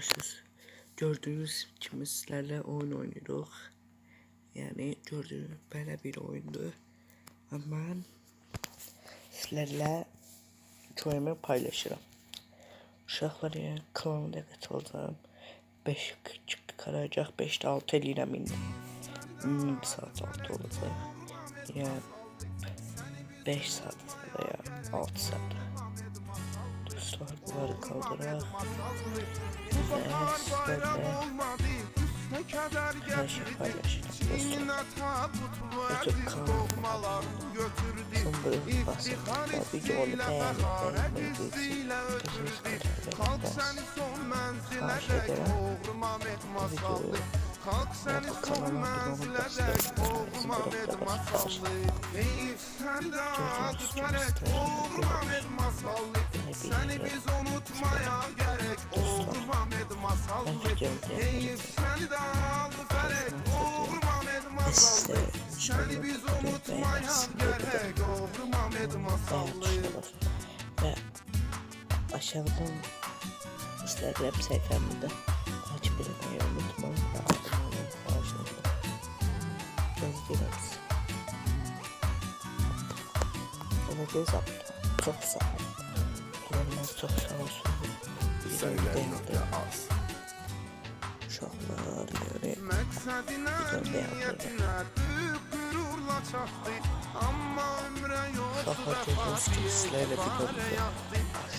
Arkadaşlar gördüğünüz kimi sizlerle oyun oynuyoruz. Yani gördüğünüz böyle bir oyundu. Ama sizlerle köyümü paylaşırım. Uşaqlar yəni klanına qatılacağım. 5 çıxaracaq, 5-də 6 eləyirəm indi. Hmm, saat 6 olacaq. Yəni 5 saat veya 6 saat. Bunları kaldıraq. Və sizlərlə her şey paylaşırım dostlar. YouTube kanalıma Sonra basın ve videomu beğenip beğenmeyi bilsin. Gözünüz kadar beğenmez. Xahiş ederim. Bu videoyu ve bu kanalın abone desteklemenizi bırakmanızı xahiş ederim. Gördüğünüz gibi sizlerle yine bir video unutmaya gerek olur Mehmet masal Ben videomu Keyif seni de aldı felek olur Mehmet masal Seni biz unutmaya gerek olur Mehmet masal ve aşağıdan Instagram sayfamda Ve abone olmayı karşılığında. Görüşürüz. Bana göz attı. Çok sağ ol. Yorumlar çok sağ olsun. Qürurla çatdı Amma ömrə yox Uşaqlar gördüyünüz kimi sizlərlə bir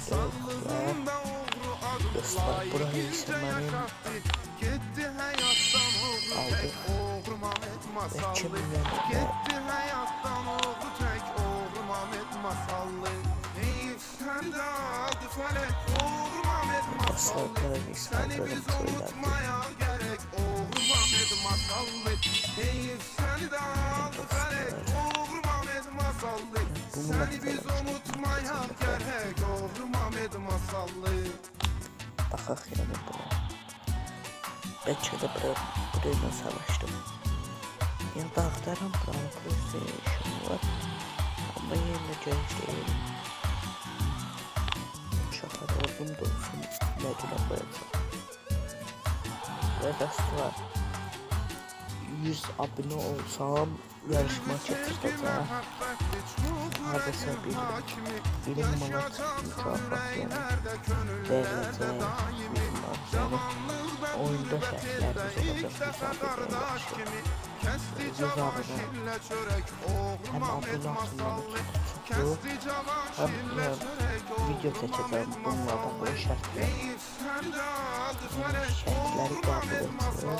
Sağlığında uğru dostlar burayı masallı 2 milyon və Getdi həyatdan uğru tək Oğru Mamet masallı Heyif səndə adı Mamet masallı dostlarla Səni insanların biz unutmaya gerek Oğru Mamet masallı Heyif səni də adı fələk Oğru Mamet masallı Səni biz unutmaya gerek Oğru Mamet masallı baxaq yəni buna. Bəlkə də bura, burayla savaşdım. Yəni dağdaram, buranın PlayStation var. Amma yenə gözləyim. Uşaqlar ordum da olsun, dilə qoyacaq. Və dostlar, 100 abunə olsam, yarışma çəkəcəm. Hardasa bir 20 manat mükafat yəni veriləcək. 100 manat yəni oyunda abone çörek Oğru Hem Kesti cavan Hem video seçeceğim bunlardan böyle şartlar. Şartları kabul etmiyor.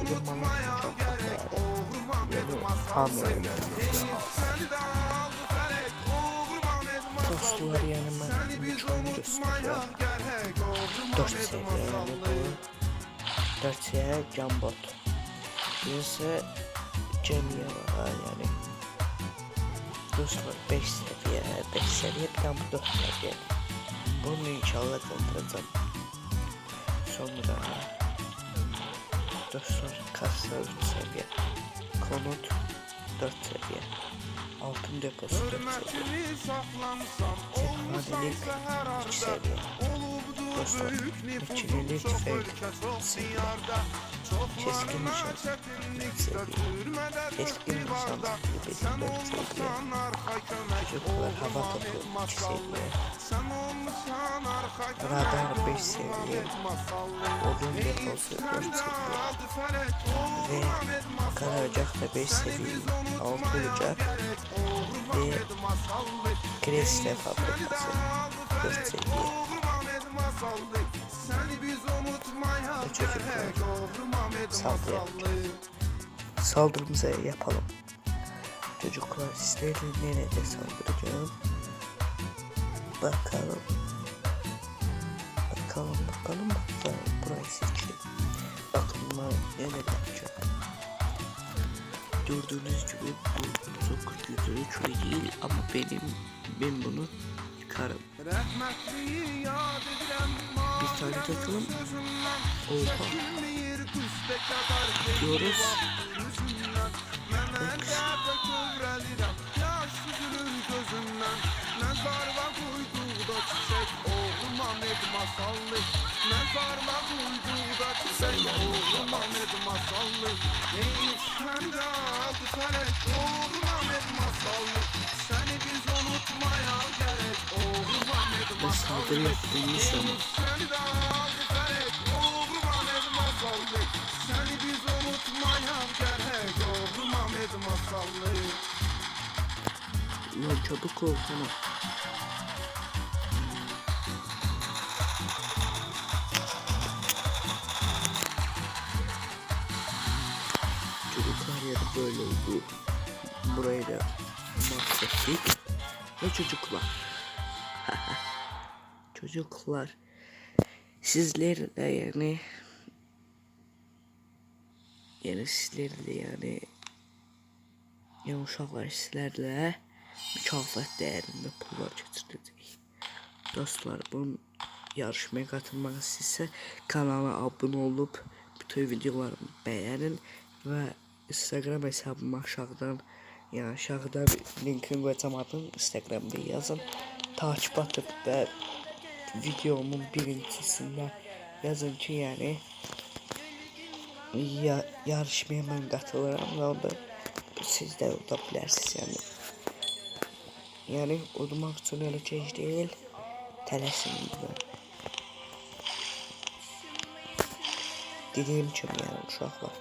unutmaya bana çok Mamet Yani masallı gösteriyorum. gerek Oğru 4 Mamet seviye yani masallı bu. 4 seviye can bot. Birisi Cemiye var yani. Dostlar 5 seviye, 5 seviye bir tane 4 seviye. Bunu inşallah kaldıracağım. Sonra dostlar kasa 3 seviye. Konut 4 seviye. Altın deposu 4 seviye. Hürmetini saklansam Sefadelik seher 3 arda seviye. Dostlar, çok seviye. diyarda Keskin Çoklarına nişan çetinlik seviye. götürmede Keskin dört nişan divarda kulübesi Sen dört olmuşsan arka kömek Çocuklar hava topu Ahmet iki masallı seviye. Radar beş Oğlum seviye. Ahmet masallı Odun deposu sen 4 de seviye. Ve Karacak da 5 Seni seviye. biz 6 unutmaya olacak. gerek Oğlum Ve Kresle fabrikası 4 seviye. Seni biz unutmaya gerek Ahmet saldırı masallı Saldırımıza yapalım. Çocuklar sizleri nerede saldıracağım? Bakalım. Bakalım bakalım bakalım. Burayı seçelim. Bakın ben nerede yapacağım. Gördüğünüz gibi bu çok güzel çok değil ama benim ben bunu edirəm Bir tane takalım. Oha. Diyoruz. Masallı Mezarla uyduda tüfek Oğlum Ahmet masallı Değişken de aldı felek Oğlum Ahmet masallı Lan çabuk ol sana. Çocuklar ya da böyle oldu. Burayı da mahvettik. Ve çocuklar. çocuklar. Sizler de yani yani sizler de yani yani uşaqlar sizlərlə mükafat dəyərində pullar keçiriləcək. Dostlar, bunun yarışmaya qatılmaq istəyirsə kanala abunə olub bütün videolarımı bəyənin və Instagram hesabımı aşağıdan yəni aşağıda bir linkini qoyacağam adın Instagramda yazın. Takip atıb və videomun birincisində yazın ki, yəni ya, yarışmaya mən qatılıram və onda siz də uda bilərsiniz yəni. Yəni udmaq üçün elə gec deyil. Tələsin də. Dediyim kimi yəni uşaqlar.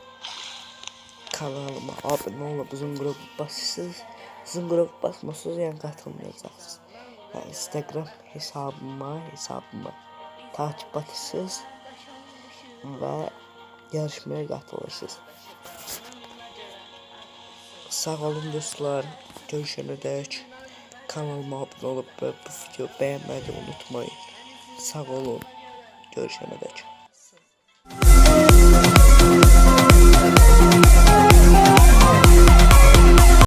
Kanalıma abunə olub zınqırov basırsınız. Zınqırov basmasınız yəni qatılmayacaqsınız. Instagram hesabıma, hesabıma takip atırsınız və yarışmaya qatılırsınız. Sağ olun dostlar. Görüşene dek kanalıma abone olup ve bu videoyu beğenmeyi unutmayın. Sağ olun. Görüşene dek.